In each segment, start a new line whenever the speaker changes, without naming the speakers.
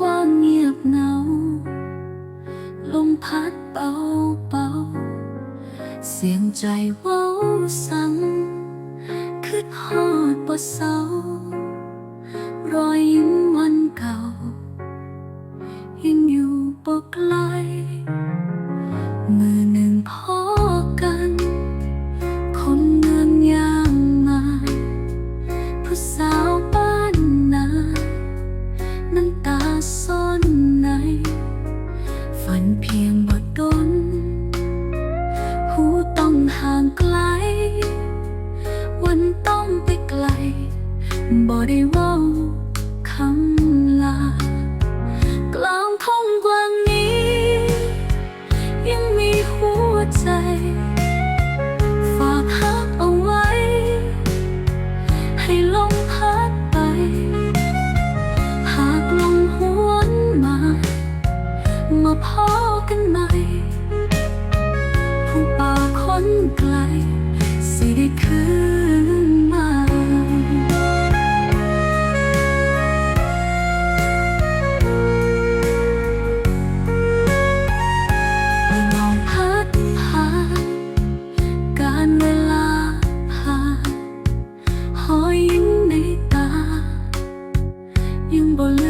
กว้างเงียบเงาลมพัดเบาเบาเสียงใจว้าสังคืดหอดบ่เศร้ารอยยิ้มวันเก่ายังอยู่บ่ไกล ได้ว่าคำลากลางทงกว้างนี้ ยังมีหัวใจ ฝากฮักเอาไว้ ให้ลมพัดไป หากลมหวนมา มาพอกันใหม่ผู้ป่าคนไกล สิได้คืน believe.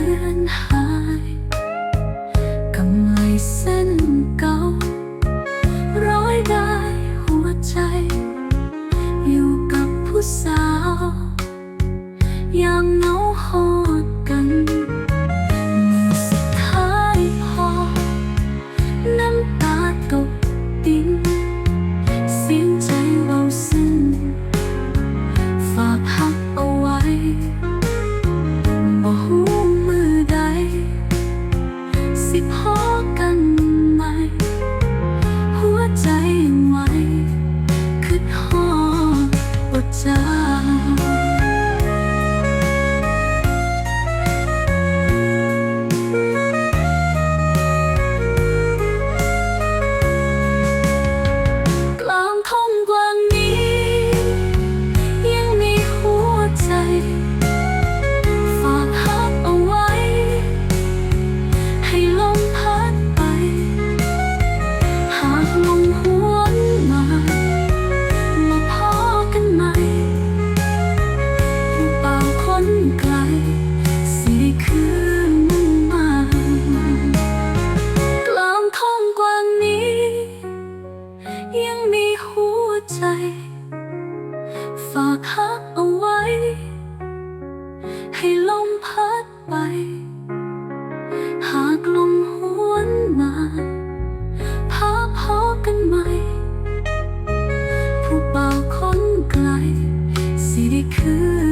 ให้ลมพัดไป หากลมหวนมาพาพอกันไหม ผู้เป่าคนไกลสิได้คือ